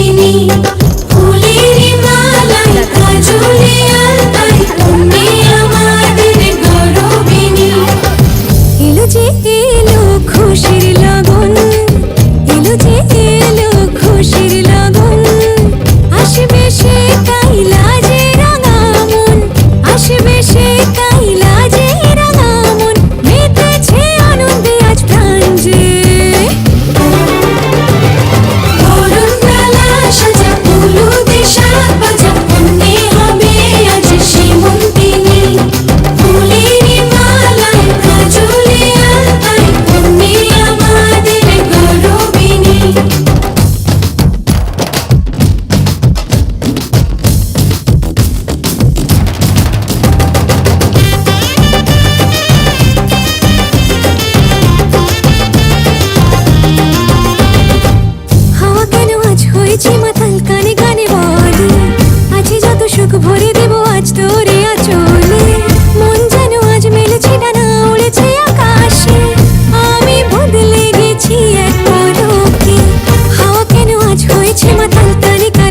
ഇനി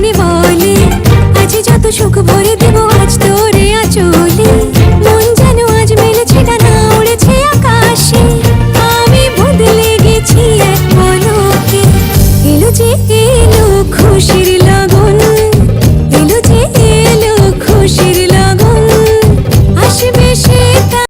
মনে বলে, আজ যত সুখ ভরে দেব, আজ তোরে আচলে। মন যেন আজ উড়েছে আকাশে। আমি বদলে গেছি এক এলো যে এলো খুশির লগন, এলো যে এলো খুশির